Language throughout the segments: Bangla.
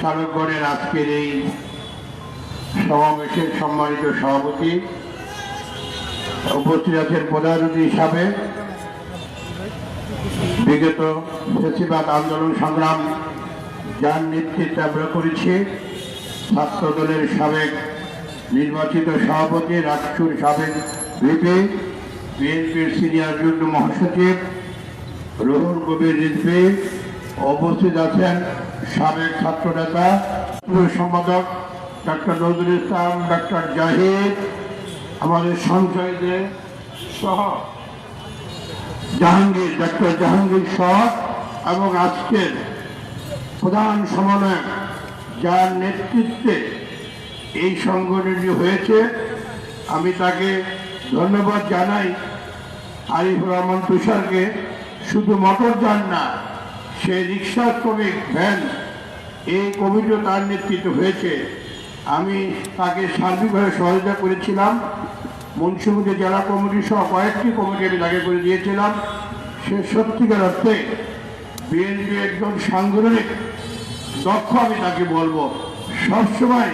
চালকগণের আজকের এই সমাবেশের সম্মানিত সভাপতি উপস্থিত আছেন প্রধান অতিথি হিসাবে বিগত ফেসিবাদ আন্দোলন সংগ্রাম যার নেতৃত্বে আমরা করেছি ছাত্র দলের সাবেক নির্বাচিত সভাপতি রাষ্ট্রুর সাবেক ভিপি, বিএনপির সিনিয়র যুগ্ম মহাসচিব রুহুল কবির রিজভি উপস্থিত আছেন সাবেক ছাত্র নেতা সম্পাদক ডাক্তার নজরুল ইসলাম ডক্টর জাহিদ, আমাদের সঞ্চয়দের সহ জাহাঙ্গীর ডক্টর জাহাঙ্গীর সহ এবং আজকের প্রধান সমন্বয়ক যার নেতৃত্বে এই সংগঠনটি হয়েছে, আমি তাকে ধন্যবাদ জানাই। আরিফুর রহমান তুষারকে শুধু মোটর যান না সে রিক্সা শ্রমিক, ভ্যান এই কমিটিও তার নেতৃত্ব হয়েছে। আমি তাকে সার্বিকভাবে সহযোগিতা করেছিলাম। মুন্সিগঞ্জ জেলা কমিটি সহ কয়েকটি কমিটি আমি তাকে করে দিয়েছিলাম। সে সত্যিকার অর্থে বিএনপি একজন সাংগঠনিক, দক্ষ আমি তাকে বলব। সবসময়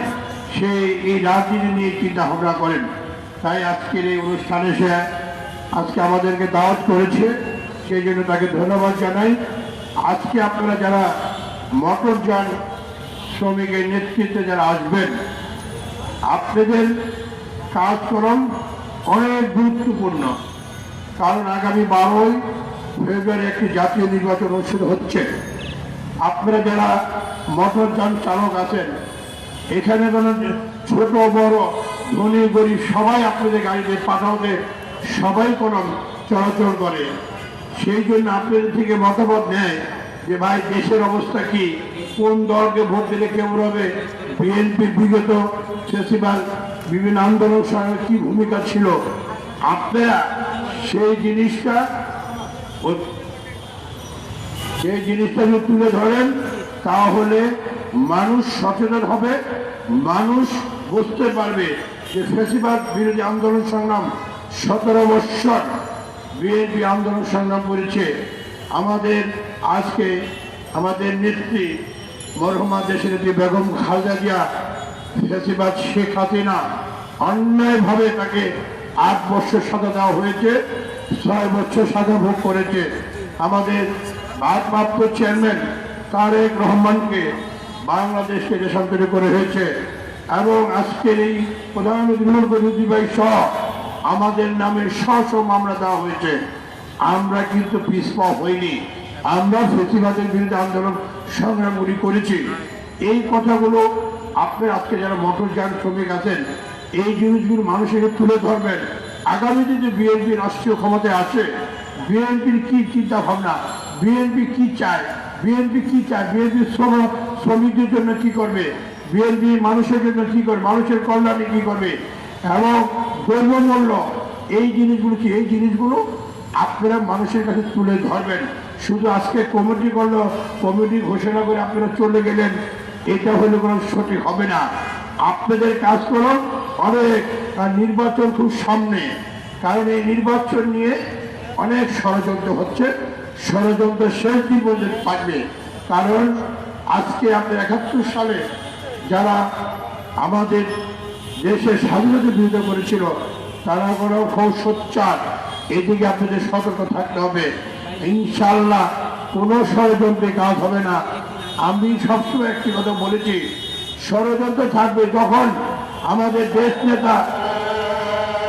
সে এই রাজনীতি নিয়ে চিন্তা ভাবনা করেন। তাই আজকের এই অনুষ্ঠানে সে আজকে আমাদেরকে দাওয়াত করেছে। সেই জন্য তাকে ধন্যবাদ জানাই। আজকে আপনারা যারা মোটরযান শ্রমিকের নেতৃত্বে যারা আসবেন, আপনাদের কাজকর্ম অনেক গুরুত্বপূর্ণ। কারণ আগামী বারোই ফেব্রুয়ারি একটি জাতীয় নির্বাচন অনুষ্ঠিত হচ্ছে। আপনারা যারা মোটরযান চালক আছেন, এখানে কোনো ছোট, বড়, ধনী, গরিব সবাই আপনাদের গাড়িতে, পাঠাতে সবাই কোনো চলাচল করে। সেই জন্য আপনাদের থেকে মতামত নেয় যে ভাই, দেশের অবস্থা কি? কোন দলকে ভোট দিলে কেমন হবে? বিএনপি বিগত ফেসিবাল বিভিন্ন আন্দোলন সঙ্গে কি ভূমিকা ছিল? আপনারা সেই জিনিসটা সেই জিনিসটা যদি তুলে ধরেন, তাহলে মানুষ সচেতন হবে, মানুষ বুঝতে পারবে যে ফেসিবাদ বিরোধী আন্দোলন সংগ্রাম সতেরো বৎসর বিএনপি আন্দোলন সংগ্রাম করেছে। আমাদের আজকে আমাদের নেত্রী মরহুমা দেশের নেত্রী বেগম খালেদা জিয়া, ফেসিবাদ শেখ হাসিনা অন্যায়ভাবে তাকে আট বছর সাজা দেওয়া হয়েছে, ছয় বছর সাজা ভোগ করেছে। আমাদের ভারপ্রাপ্ত চেয়ারম্যান তারেক রহমানকে বাংলাদেশকে দেশান্তরিত করে হয়েছে এবং আজকের এই প্রধানমন্ত্রী ভাই সহ আমাদের নামে শ শ মামলা দেওয়া হয়েছে। আমরা কিন্তু পিছপা হইনি। আমরা ফেসিবাদের বিরুদ্ধে আন্দোলন সংগ্রামগুলি করেছি। এই কথাগুলো আপনি আজকে যারা মোটরযান শ্রমিক আছেন, এই জিনিসগুলো মানুষের তুলে ধরবেন। আগামীতে যে বিএনপি রাষ্ট্রীয় ক্ষমতায় আছে বিএনপির কি চিন্তা ভাবনা বিএনপি কি চায়? বিএনপি কি চায়? বিএনপি শ্রম শ্রমিকদের জন্য কি করবে? বিএনপি মানুষের জন্য কি করবে? মানুষের কল্যাণে কি করবে? এবং দ্রব্যমূল্য এই জিনিসগুলো কি? এই জিনিসগুলো আপনারা মানুষের কাছে তুলে ধরবেন। শুধু আজকে কমিটি করল, কমিটি ঘোষণা করে আপনারা চলে গেলেন। এটা হলে কোনো সঠিক হবে না। আপনাদের কাজ করুন অনেক নির্বাচন খুব সামনে। কারণ এই নির্বাচন নিয়ে অনেক ষড়যন্ত্র হচ্ছে। ষড়যন্ত্র শেষ দিন থাকবে। কারণ আজকে আপনার একাত্তর সালে যারা আমাদের দেশের স্বাধীনতা বিরোধিতা করেছিল তারা কোনো সোচ্চার এদিকে আপনাদের সতর্ক থাকতে হবে। ইনশাল্লাহ কোনো ষড়যন্ত্রে কাজ হবে না। আমি সবসময় একটি কথা বলেছি, ষড়যন্ত্র থাকবে যখন আমাদের দেশ নেতা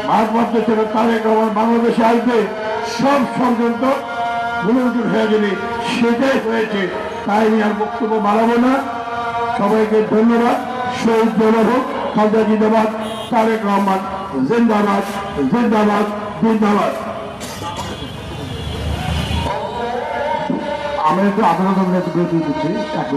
ভারতবর্ষ ছিল, তারেক বাংলাদেশে আসবে, সব ষড়যন্ত্র ভুলুটুল হয়ে যাবে। সেটাই হয়েছে। তাই আমি আর বক্তব্য বাড়াবো না। সবাইকে ধন্যবাদ। শহীদ খালদা জিন্দাবাদ তারেক রহমান জিন্দাবাদ জিন্দাবাদ জিন্দাবাদ। আমরা একটু আদালত দিচ্ছি এক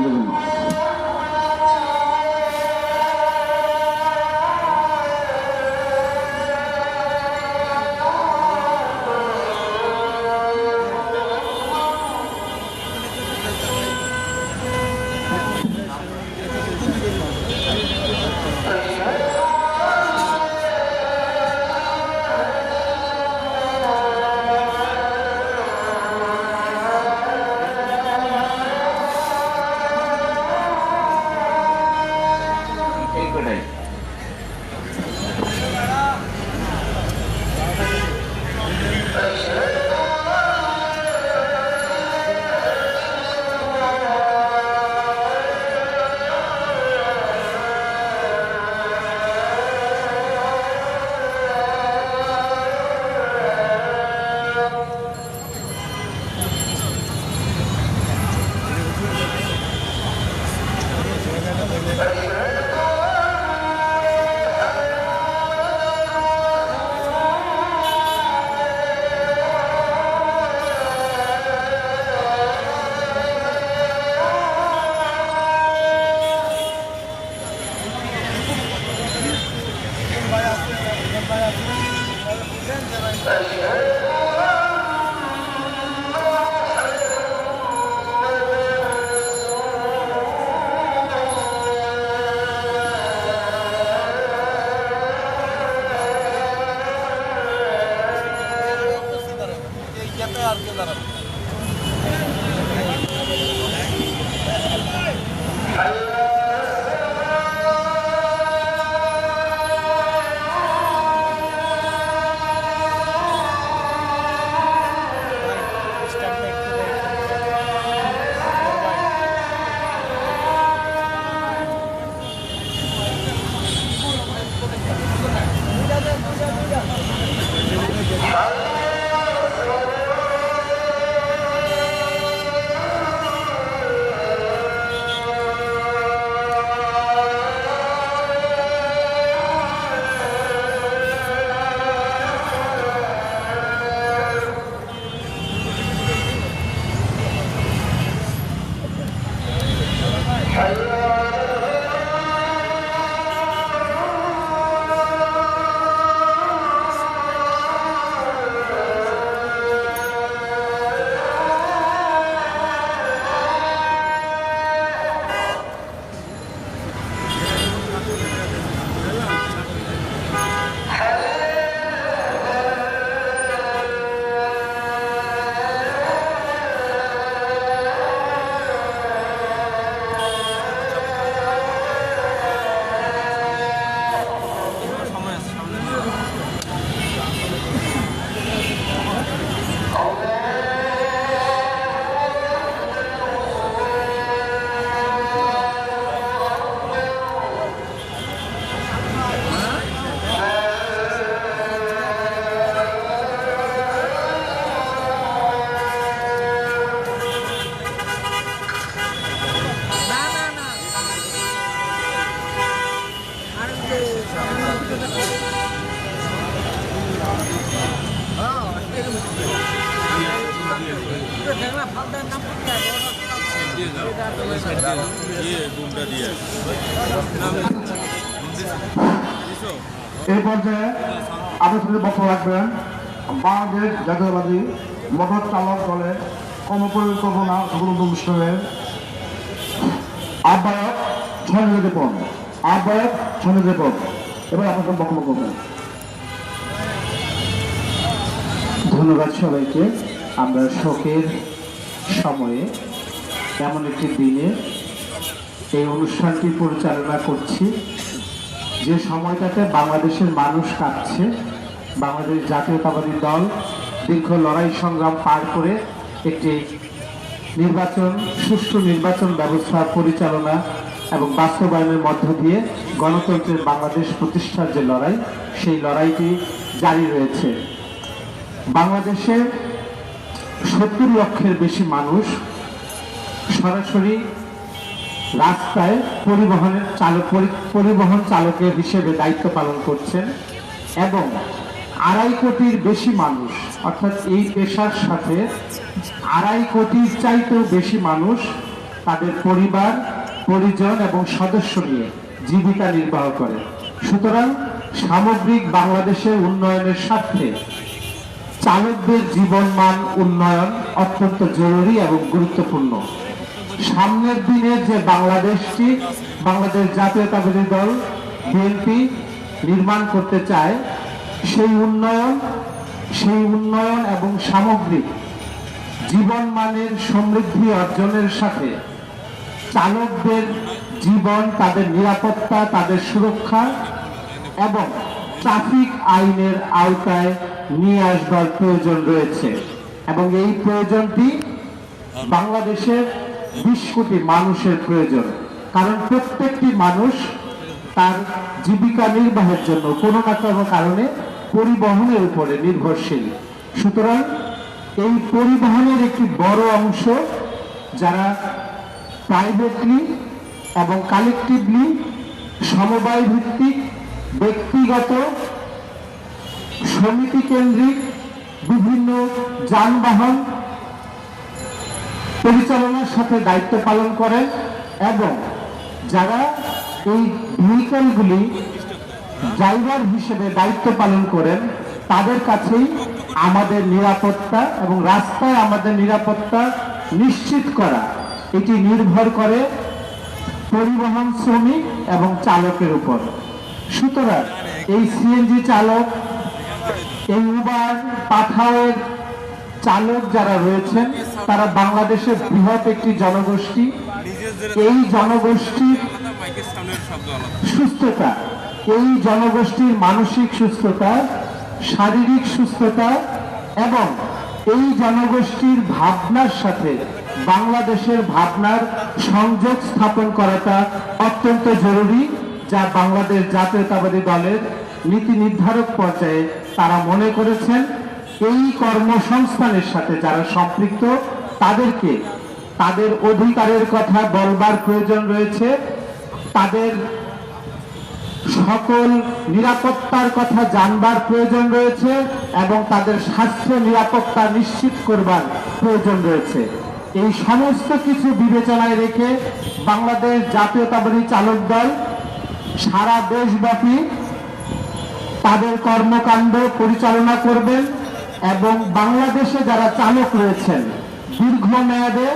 Thank you. রাখবেন বাংলাদেশ জাতীয়বাদী মোটর চালক দলের উপলব্ধ অনুষ্ঠানের আহ্বায়ক দেপন আহ্বায়ক দেপন এবার আপনার বক্তব্য করবেন। ধন্যবাদ সবাইকে। আমরা শোকের সময়ে এমন একটি দিনে এই অনুষ্ঠানটি পরিচালনা করছি। যে সময়টাতে বাংলাদেশের মানুষ কাঁদছে বাংলাদেশ জাতীয়তাবাদী দল দীর্ঘ লড়াই সংগ্রাম পার করে একটি নির্বাচন, সুষ্ঠু নির্বাচন ব্যবস্থা পরিচালনা এবং বাস্তবায়নের মধ্য দিয়ে গণতন্ত্রের বাংলাদেশ প্রতিষ্ঠার যে লড়াই, সেই লড়াইটি জারি রয়েছে। বাংলাদেশে সত্তর লক্ষের বেশি মানুষ সরাসরি রাস্তায় পরিবহনের চালক পরিবহন চালকের হিসেবে দায়িত্ব পালন করছেন এবং আড়াই কোটির বেশি মানুষ, অর্থাৎ এই পেশার সাথে আড়াই কোটির চাইতেও বেশি মানুষ তাদের পরিবার, পরিজন এবং সদস্য নিয়ে জীবিকা নির্বাহ করে। সুতরাং সামগ্রিক বাংলাদেশের উন্নয়নের স্বার্থে চালকদের জীবনমান উন্নয়ন অত্যন্ত জরুরি এবং গুরুত্বপূর্ণ। সামনের দিনে যে বাংলাদেশটি, বাংলাদেশ জাতীয়তাবাদী দল, বিএনপি নির্মাণ করতে চায় সেই উন্নয়ন সেই উন্নয়ন এবং সামগ্রিক জীবনমানের সমৃদ্ধি অর্জনের সাথে চালকদের জীবন, তাদের নিরাপত্তা, তাদের সুরক্ষা এবং ট্রাফিক আইনের আওতায় নিয়ে আসবার প্রয়োজন রয়েছে। এবং এই প্রয়োজনটি বাংলাদেশের বিশ কোটি মানুষের প্রয়োজন। কারণ প্রত্যেকটি মানুষ তার জীবিকা নির্বাহের জন্য কোনো না কোনো কারণে পরিবহনের উপরে নির্ভরশীল। সুতরাং এই পরিবহনের একটি বড় অংশ যারা প্রাইভেটলি এবং কালেকটিভলি সমবায় ভিত্তিক ব্যক্তিগত সমিতি কেন্দ্রিক বিভিন্ন যানবাহন পরিচালনার সাথে দায়িত্ব পালন করেন এবং যারা এই ভেহিকেলগুলি ড্রাইভার হিসেবে দায়িত্ব পালন করেন। তাদের কাছেই আমাদের নিরাপত্তা এবং রাস্তায় আমাদের নিরাপত্তা নিশ্চিত করা। এটি নির্ভর করে পরিবহন শ্রমিক এবং চালকের উপর। সুতরাং এই সিএনজি চালক, এই উবার, পাঠাওয়ের চালক যারা রয়েছেন, তারা বাংলাদেশের বৃহৎ একটি জনগোষ্ঠী। এই জনগোষ্ঠীর সুস্থতা, এই জনগোষ্ঠীর মানসিক সুস্থতা, শারীরিক সুস্থতা এবং এই জনগোষ্ঠীর ভাবনার সাথে বাংলাদেশের ভাবনার সংযোগ স্থাপন করাটা অত্যন্ত জরুরি, যা বাংলাদেশ জাতীয়তাবাদী দলের নীতি নির্ধারক পর্যায়ে তারা মনে করেছেন, এই কর্মসংস্থানের সাথে যারা সম্পৃক্ত, তাদেরকে তাদের অধিকারের কথা বলবার প্রয়োজন রয়েছে। তাদের সকল নিরাপত্তার কথা জানবার প্রয়োজন রয়েছে এবং তাদের স্বাস্থ্য নিরাপত্তা নিশ্চিত করবার প্রয়োজন রয়েছে। এই সমস্ত কিছু বিবেচনায় রেখে বাংলাদেশ জাতীয়তাবাদী চালক দল সারা দেশব্যাপী তাদের কর্মকাণ্ড পরিচালনা করবেন এবং বাংলাদেশে যারা চালক রয়েছেন, দীর্ঘমেয়াদে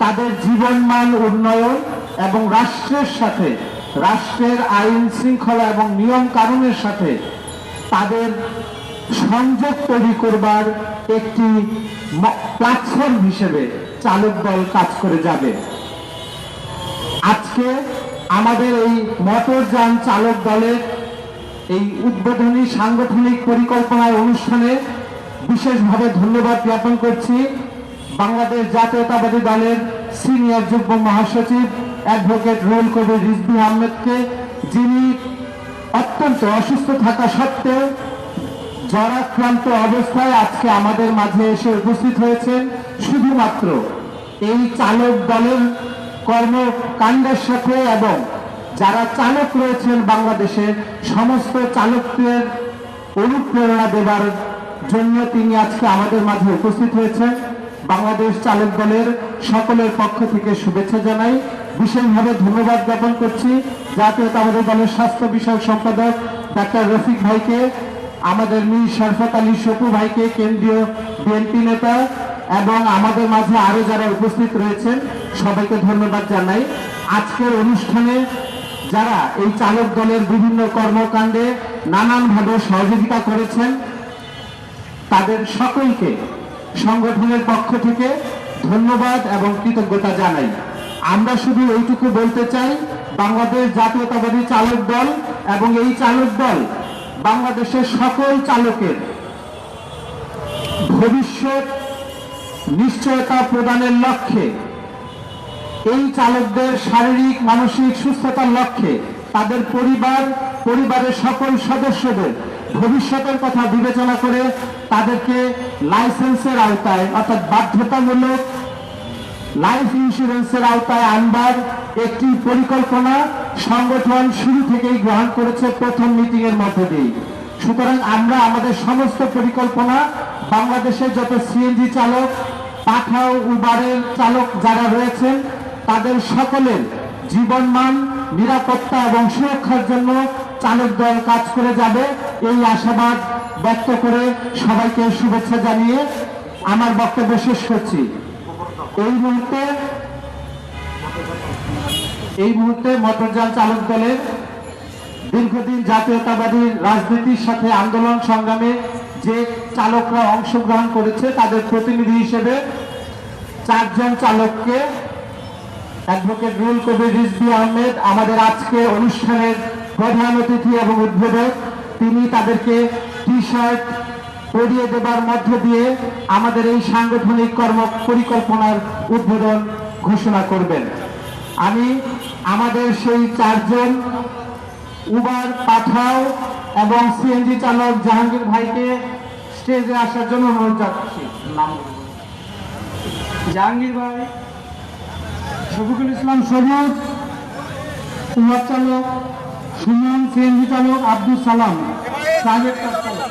তাদের জীবনমান উন্নয়ন এবং রাষ্ট্রের সাথে, রাষ্ট্রের আইন শৃঙ্খলা এবং নিয়ম কানুনের সাথে তাদের সংযোগ তৈরি করবার একটি প্ল্যাটফর্ম হিসেবে চালক দল কাজ করে যাবে। আজকে আমাদের এই মোটরযান চালক দলের এই উদ্বোধনী সাংগঠনিক পরিকল্পনার অনুষ্ঠানে বিশেষভাবে ধন্যবাদ জ্ঞাপন করছি। বাংলাদেশ জাতীয়তাবাদী দলের সিনিয়র যুগ্ম মহাসচিব অ্যাডভোকেট রুল কবির রিজভি আহমেদকে, যিনি অত্যন্ত অসুস্থ থাকা সত্ত্বেও জ্বরাক্রান্ত অবস্থায় আজকে আমাদের মাঝে এসে উপস্থিত হয়েছেন। শুধুমাত্র এই চালক দলের কর্মকাণ্ডের সাথে এবং যারা চালক রয়েছেন বাংলাদেশে, সমস্ত চালকদের অনুপ্রেরণা দেবার জন্য তিনি আজকে আমাদের মাঝে উপস্থিত হয়েছেন। বাংলাদেশ চালক দলের সকলের পক্ষ থেকে শুভেচ্ছা জানাই। বিশেষভাবে ধন্যবাদ জ্ঞাপন করছি। জাতীয়তাবাদী দলের স্বাস্থ্য বিষয়ক সম্পাদক ডাক্তার রফিক ভাইকে, আমাদের মীর শরফত আলী শপু ভাইকে, কেন্দ্রীয় বিএনপি নেতা এবং আমাদের মাঝে আরও যারা উপস্থিত রয়েছেন, সবাইকে ধন্যবাদ জানাই। আজকের অনুষ্ঠানে যারা এই চালক দলের বিভিন্ন কর্মকাণ্ডে নানানভাবে সহযোগিতা করেছেন, তাদের সকলকে সংগঠনের পক্ষ থেকে ধন্যবাদ এবং কৃতজ্ঞতা জানাই। আমরা শুধু এইটুকু বলতে চাই, বাংলাদেশ জাতীয়তাবাদী চালক দল এবং এই চালক দল বাংলাদেশের সকল চালকের ভবিষ্যৎ নিশ্চয়তা প্রদানের লক্ষ্যে, এই চালকদের শারীরিক, মানসিক সুস্থতার লক্ষ্যে তাদের পরিবার, পরিবারের সকল সদস্যদের ভবিষ্যতের কথা বিবেচনা করে তাদেরকে লাইসেন্সের আওতায় অর্থাৎ বাধ্যতামূলক লাইফ ইন্স্যুরেন্সের আওতায় আনবার একটি পরিকল্পনা সংগঠন শুরু থেকেই গ্রহণ করেছে প্রথম মিটিং এর মধ্যে দিয়ে সুতরাং আমরা আমাদের সমস্ত পরিকল্পনা, বাংলাদেশের যত সিএনজি চালক, পাঠাও, উবারের চালক যারা রয়েছেন, তাদের সকলের জীবনমান, নিরাপত্তা এবং সুরক্ষার জন্য চালক দল কাজ করে যাবে। এই আশাবাদ ব্যক্ত করে সবাইকে শুভেচ্ছা জানিয়ে আমার বক্তব্য শেষ করছি। এই মুহূর্তে এই মুহূর্তে মোটরযান চালক দলের দীর্ঘদিন জাতীয়তাবাদী রাজনীতির সাথে আন্দোলন সংগ্রামে যে চালকরা অংশগ্রহণ করেছে, তাদের প্রতিনিধি হিসেবে চারজন চালককে অ্যাডভোকেট রুল কবির, রিজভি আহমেদ, আমাদের আজকে অনুষ্ঠানের প্রধান অতিথি এবং উদ্বোধক, তিনি তাদেরকে টি শার্ট পরিয়ে দেবার মধ্য দিয়ে আমাদের এই সাংগঠনিক কর্ম পরিকল্পনার উদ্বোধন ঘোষণা করবেন আমি আমাদের সেই চারজন উবার পাঠাও এবং সিএনজি চালক জাহাঙ্গীর ভাইকে স্টেজে আসার জন্য অনুরোধ বলুন। জাহাঙ্গীর ভাই, শফিকুল ইসলাম সবুজ, উমার চালক, সুমন সিএনজি চালক আব্দুল সালাম কার চালক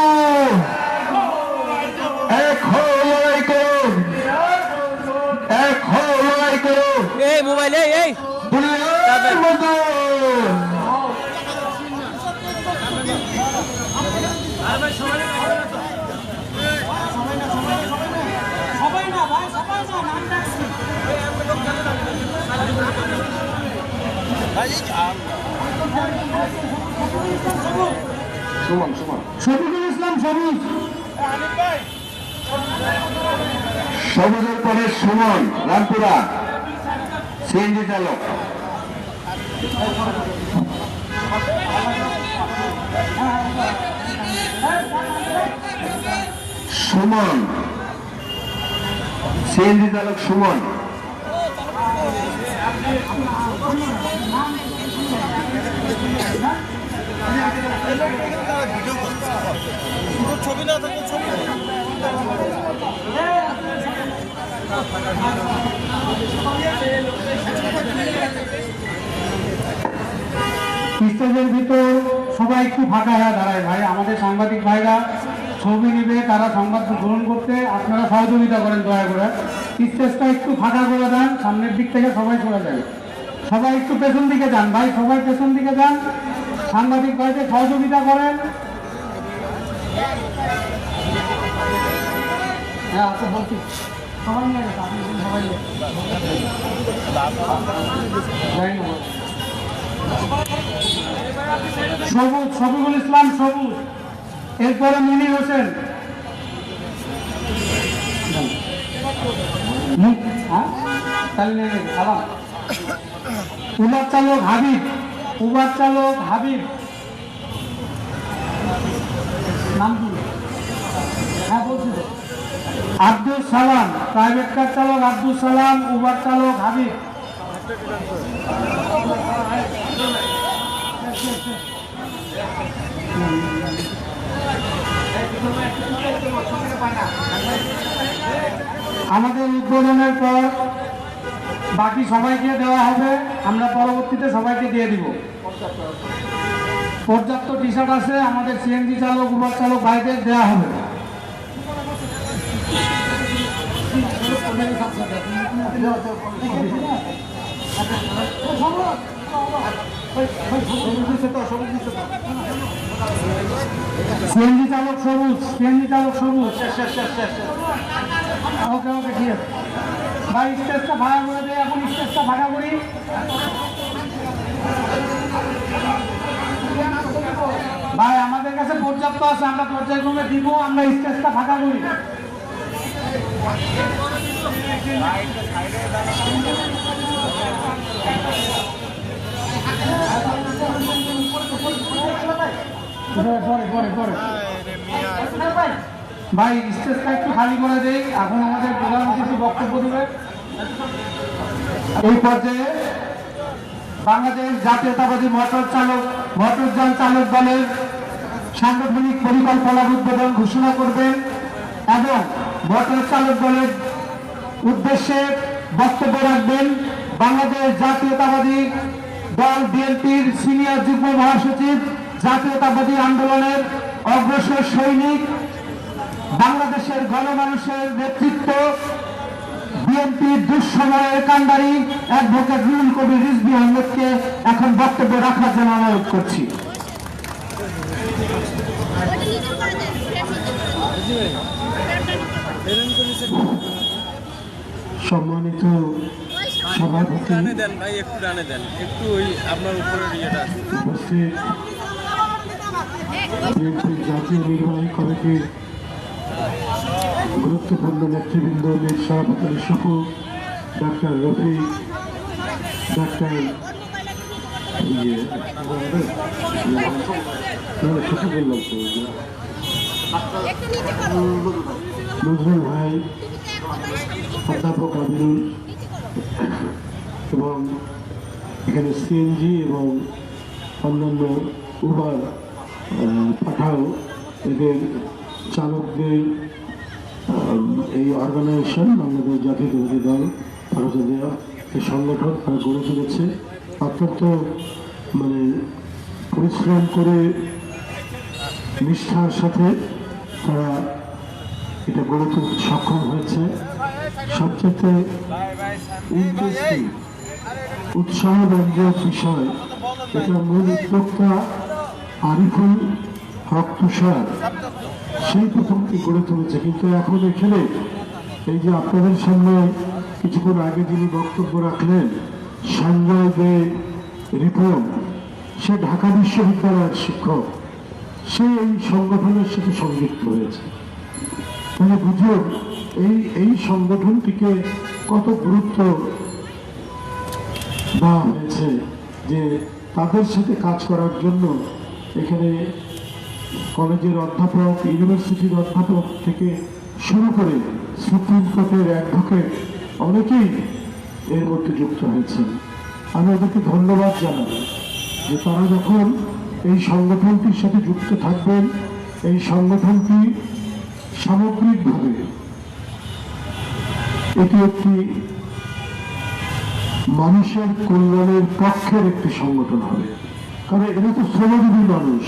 শফিকুল ইসলাম সবুজ সবুজের পরে সুমন রামপুরা। সিএনজি চালক। সুমন। সিএনজি চালক সুমন। ছবি না ছবি ভিতর সবাই একটু ফাঁকা হয়ে দাঁড়ায় ভাই। আমাদের সাংবাদিক ভাইরা ছবি নিবে তারা সংবাদ গ্রহণ করতে আপনারা সহযোগিতা করেন দয়া করে। স্টেজটা একটু ফাঁকা করে দেন, সামনের দিক থেকে সবাই চলে যাবে। সবাই একটু পেছন দিকে যান, ভাই, সবাই পেছন দিকে যান। সাংবাদিক ভাইদের সহযোগিতা করেন। হ্যাঁ আপনি বলছি। সবাই। সবুজ শফিকুল ইসলাম, সবুজ। এরপরে মনি হোসেন। হ্যাঁ? উবার চালক হাবিব উবার চালক হাবিব। নাম হ্যাঁ আব্দুল সালাম প্রাইভেট কার চালক আব্দুল সালাম উবার চালক হাবিব। আমাদের উদ্বোধনের পর বাকি সবাইকে দেওয়া হবে। আমরা পরবর্তীতে সবাইকে দিয়ে দিব। পর্যাপ্ত টি শার্ট আছে, আমাদের সিএনজি চালক উবার চালক ভাইদের দেওয়া হবে। সিএনজি চালক সবুজ সিএনজি চালক সবুজ ওকে ওকে ঠিক আছে ভাই স্টেজটা ভাড়া করে দেয় এখন স্টেজটা ভাড়া করি। ভাই আমাদের কাছে পর্যাপ্ত আছে আমরা পর্যায়ক্রমে দিব আমরা স্টেজটা ফাঁকা করি। ভাই, স্টেজটা একটু খালি করে দেই। এখন আমাদের প্রধান অতিথি বক্তব্য দেবে এই পর্যায়ে বাংলাদেশ জাতীয়তাবাদী মোটর চালক মোটরযান চালক দলের সাংগঠনিক পরিকল্পনার উদ্বোধন ঘোষণা করবেন এবং মোটর চালক দলের উদ্দেশ্যে বক্তব্য রাখবেন বাংলাদেশ জাতীয়তাবাদী দল বিএনপির সিনিয়র যুগ্ম মহাসচিব জাতীয়তাবাদী আন্দোলনের অগ্রসর সৈনিক বাংলাদেশের গণমানুষের নেতৃত্ব বিএনপির দুঃসময়ের কান্ডারি অ্যাডভোকেট রুহুল কবি রিজভি আহমেদকে এখন বক্তব্য রাখার জন্য অনুরোধ করছি সম্মানিত সভাপতি দেন একটু ডানে দেন একটু ওই আপনার উপরের ইয়েটা আছে। উপস্থিত বিএনপির জাতীয় নির্বাহী কমিটির গুরুত্বপূর্ণ নেতৃবৃন্দ মীর সভাপতি সুকু ডাক্তার রফিক ডাক্তার ইয়ে, নজরুল ভাই অধ্যাপক আবিরুল এবং এখানে সিএনজি এবং অন্যান্য উবার পাঠাও। এদের চালকদের এই অর্গানাইজেশন বাংলাদেশ জাতীয়তাবাদী দল, ভারতীয় দেওয়া এই সংগঠন, তারা গড়ে তুলেছে। অত্যন্ত মানে পরিশ্রম করে নিষ্ঠার সাথে তারা এটা গড়ে তুলতে সক্ষম হয়েছে। সবচেয়ে ইন্টারেস্টিং উৎসাহব্যঞ্জক বিষয়, এটা মূল উদ্যোক্তা আরিফুল হক তুষার সেই প্রথমটি গড়ে তুলেছে, কিন্তু এখন এখানে এই যে আপনাদের সামনে কিছুক্ষণ আগে যিনি বক্তব্য রাখলেন সঞ্জয় দে রিপন, সে ঢাকা বিশ্ববিদ্যালয়ের শিক্ষক। সে এই সংগঠনের সাথে সংযুক্ত হয়েছে। তাহলে বুঝুন, এই এই সংগঠনটিকে কত গুরুত্ব দেওয়া হয়েছে যে তাদের সাথে কাজ করার জন্য এখানে কলেজের অধ্যাপক, ইউনিভার্সিটির অধ্যাপক থেকে শুরু করে সুপ্রিম কোর্টের অ্যাডভোকেট অনেকেই এর মধ্যে যুক্ত হয়েছেন। আমি ওদেরকে ধন্যবাদ জানাই যে তারা যখন এই সংগঠনটির সাথে যুক্ত থাকবেন, এই সংগঠনটি সামগ্রিকভাবে এটি একটি মানুষের কল্যাণের পক্ষের একটি সংগঠন হবে। কারণ এরা তো শ্রমজীবী মানুষ।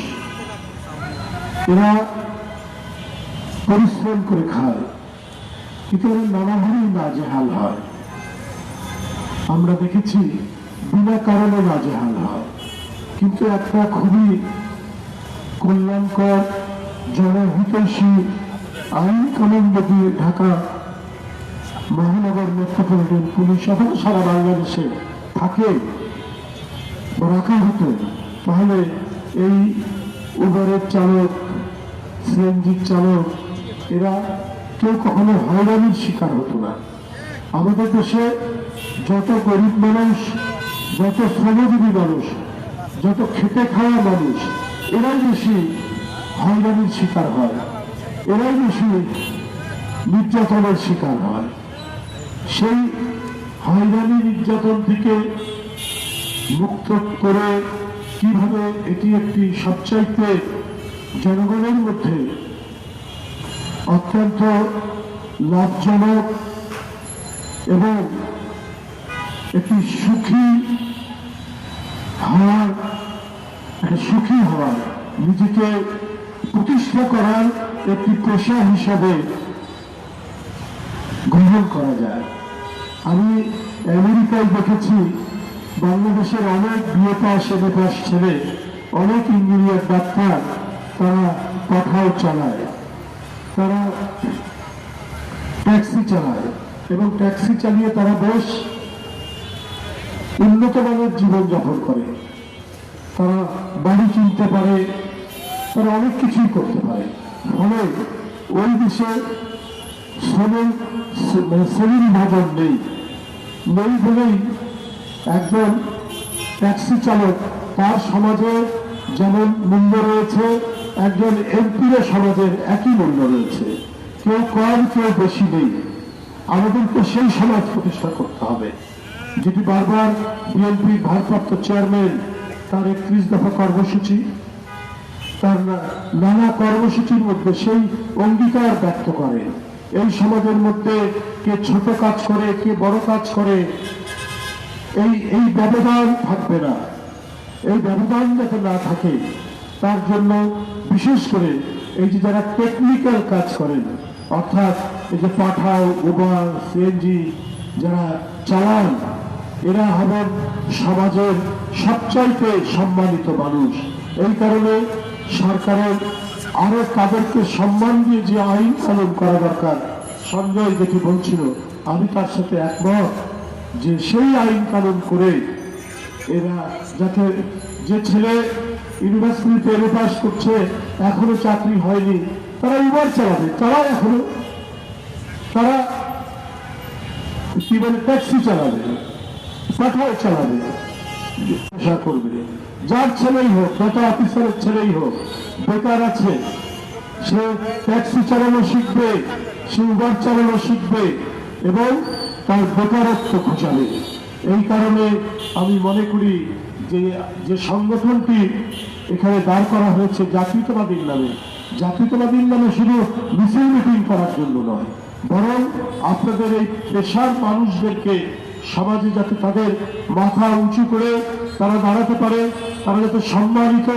এরা পরিশ্রম করে খায়। কিন্তু এরা নানাভাবেই নাজেহাল হয়। আমরা দেখেছি, বিনা কারণে নাজেহাল হয়। কিন্তু একটা খুবই কল্যাণকর, জনহিতৈষী, আইন কানুন যদি ঢাকা মহানগর মেট্রোপলিটন পুলিশ অথবা সারা বাংলাদেশে থাকে রাখা হতো। তাহলে এই উবারের চালক, সিএনজির চালক, এরা কেউ কখনো হয়রানির শিকার হতো না। আমাদের দেশে যত গরিব মানুষ, যত শ্রমজীবী মানুষ, যত খেটে খাওয়া মানুষ, এরাই বেশি হয়রানির শিকার হয়। এরাই বেশি নির্যাতনের শিকার হয়। সেই হয়রানি নির্যাতন থেকে মুক্ত করে কীভাবে এটি একটি সবচাইতে জনগণের মধ্যে অত্যন্ত লাভজনক এবং একটি সুখী হওয়ার, একটা সুখী হওয়ার, নিজেকে প্রতিষ্ঠা করার একটি পেশা হিসাবে গ্রহণ করা যায়। আমি আমেরিকায় দেখেছি বাংলাদেশের অনেক বিয়ে পাস ছেলে অনেক ইঞ্জিনিয়ার ডাক্তার তারা পাঠাও চালায়। তারা ট্যাক্সি চালায় এবং ট্যাক্সি চালিয়ে তারা বেশ উন্নত মানের জীবনযাপন করে। তারা বাড়ি কিনতে পারে, তারা অনেক কিছুই করতে পারে। ফলে ওই দেশে শ্রমের মানে শ্রেণির ভাজন নেই। নেই বলেই একজন ট্যাক্সি চালক, তার সমাজে যেমন মূল্য রয়েছে, একজন এমপির সমাজের একই মূল্য রয়েছে। কেউ কম, কেউ বেশি নেই। আমাদেরকে সেই সমাজ প্রতিষ্ঠা করতে হবে। যেটি বারবার বিএনপির ভারপ্রাপ্ত চেয়ারম্যান তার একত্রিশ দফা কর্মসূচি, তার নানা কর্মসূচির মধ্যে সেই অঙ্গীকার ব্যক্ত করে। এই সমাজের মধ্যে কে ছোট কাজ করে, কে বড় কাজ করে এই এই ব্যবধান থাকবে না। এই ব্যবধান যাতে না থাকে, তার জন্য বিশেষ করে এই যে যারা টেকনিক্যাল কাজ করেন, অর্থাৎ এই যে পাঠাও, উবার, সিএনজি যারা চালান, এরা হবেন সমাজের সবচাইতে সম্মানিত মানুষ। এই কারণে সরকারের আরও তাদেরকে সম্মান দিয়ে যে আইন কানুন করা দরকার, সঞ্জয় যেটি বলছিল, আমি তার সাথে একমত। যে সেই আইন কানুন করে এরা যাতে যে ছেলে ইউনিভার্সিটিতে এম পাস করছে, এখনও চাকরি হয়নি, তারা উবার চালাবে। তারা এখনও, তারা কি বলে ট্যাক্সি চালাবে, পাঠাও চালাবে পেশা করবে। যার ছেলেই হোক, যত অফিসারের ছেলেই হোক, বেকার আছে, সে ট্যাক্সি চালানো শিখবে, সে উবার চালানো শিখবে, এবং তার বেকারত্ব ঘুচাবে এই কারণে আমি মনে করি যে যে সংগঠনটি এখানে দাঁড় করা হয়েছে জাতীয়তাবাদীর নামে জাতীয়তাবাদীর নামে শুধু মিছিল মিটিং করার জন্য নয়, বরং আপনাদের এই পেশার মানুষদেরকে সমাজে যাতে তাদের মাথা উঁচু করে তারা দাঁড়াতে পারে, তারা যাতে সম্মানিত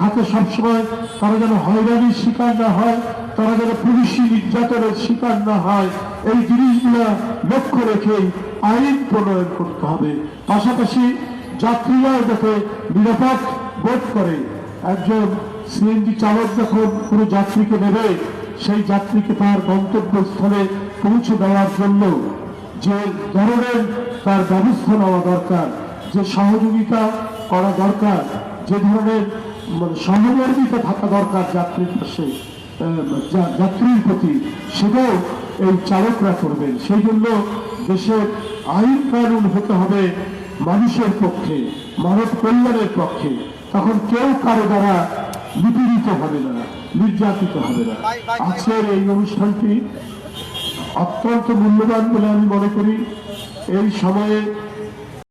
থাকে সবসময়, তারা যেন হয়রানির শিকার না হয় তারা যেন পুলিশি নির্যাতনের শিকার না হয়, এই জিনিসগুলো লক্ষ্য রেখে আইন প্রণয়ন করতে হবে। পাশাপাশি যাত্রীরাও যাতে নিরাপদ বোধ করে। একজন সিএনজি চালক যখন কোনো যাত্রীকে নেবে, সেই যাত্রীকে তার গন্তব্যস্থলে পৌঁছে দেওয়ার জন্য যে ধরনের তার ব্যবস্থা নেওয়া দরকার, যে সহযোগিতা করা দরকার, যে ধরনের মানে সহমর্মিত থাকা দরকার যাত্রীর পাশে। যাত্রীর প্রতি সেটাও এই চালকরা করবেন। সেই জন্য দেশের আইন কানুন হতে হবে মানুষের পক্ষে মানব কল্যাণের পক্ষে। তখন কেউ কারও দ্বারা নিপীড়িত হবে না নির্যাতিত হবে না। আজকের এই অনুষ্ঠানটি অত্যন্ত মূল্যবান বলে আমি মনে করি। এই সময়ে